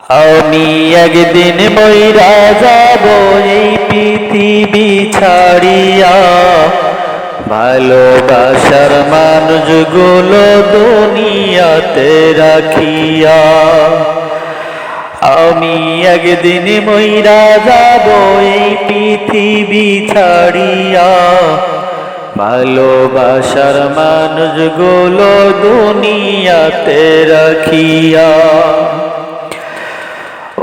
আমি একদিন মইরা যাব এই পৃথিবী ছাড়িয়া। ভালোবাসার মানুষগুলো দুনিয়াতে রাখিয়া। আমি একদিন মইরা যাব এই পৃথিবী ছাড়িয়া। ভালোবাসার মানুষগুলো দুনিয়াতে রাখিয়া।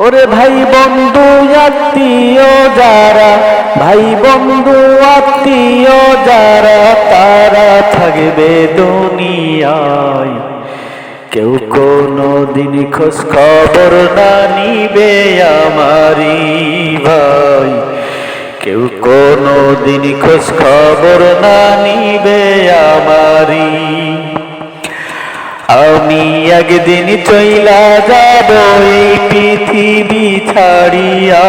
ওরে ভাই বন্ধু, আত্মীয় যারা, ভাই বন্ধু, আত্মীয় যারা, তারা থাকবে দুনিয়ায়। কেউ কোনো দিন খোঁজ খবর না নিবে আমারি ভাই। কেউ কোনো দিন খোঁজ খবর না নিবে আমারি আমি একদিন চইলা যাব এই পৃথিবী ছাড়িয়া।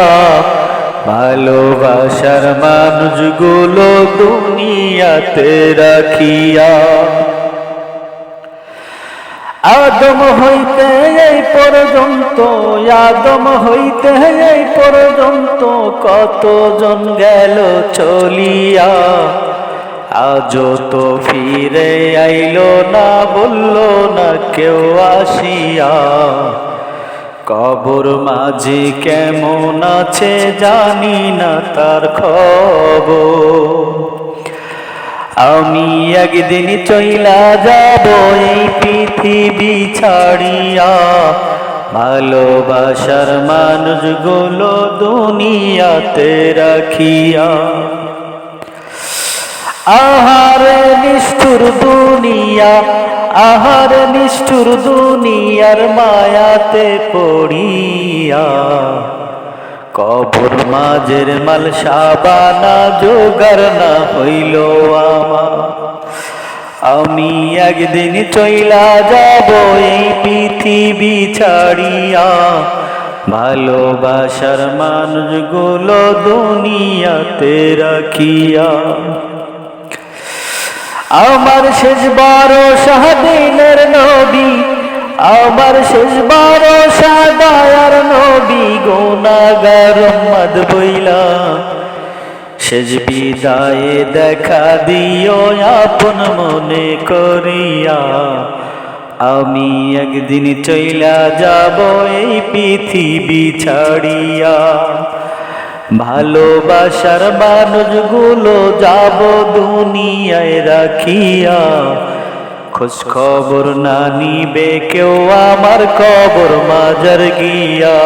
ভালোবাসার মানুষগুলো দুনিয়াতে রাখিয়া। আদম হইতে এই পর্যন্ত, আদম হইতে এই পর্যন্ত কতজন গেল চলিয়া। আজও তো ফিরে আইলো না, বলল না কেউ আসিয়া। কবর মাঝে কেমন আছে জানি না তার খবর। আমি একদিন চইলা যাব এই পৃথিবী ছাড়িয়া। ভালোবাসার মানুষগুলো দুনিয়াতে রাখিয়া। আহার নিষ্ঠুর দুনিয়া, আহার নিষ্ঠুর দুনিয়ার মায়াতে পড়িয়া। কবর মাঝের মাল সাবানা জোগার না হইল আমার। আমি একদিন চইলা যাব এই পৃথিবী ছাড়িয়া। ভালোবাসার মানুষগুলো দুনিয়াতে রাখিয়া। আমার শেষ বারো শাহদিনের নবী, আমার শেষ বারো সাদায়ার নবী গোনাগার মদ বইলা। শেষ বিদায়ে দেখা দিও আপন মনে করিয়া। আমি একদিন চইলা যাব এই পৃথিবী ছাড়িয়া। ভালোবাসার মানুষগুলো যাব দুনিয়ায় রাখিয়া। খোঁজ খবর না নিবে কেউ আমার কবর মাজার গিয়া।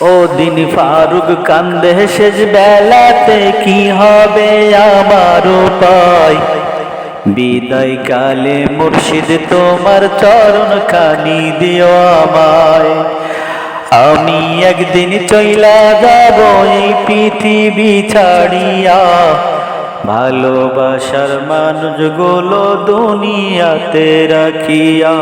ও দিন ফারুক কান্দে শেষ বেলাতে কি হবে আমার উপায়? বিদায় কালে মুর্শিদ তোমার চরণ খানি দিও আমায়। আমি একদিন চইলা যাব এই পৃথিবী ছাড়িয়া। ভালোবাসার মানুষগুলো দুনিয়াতে রাখিয়া।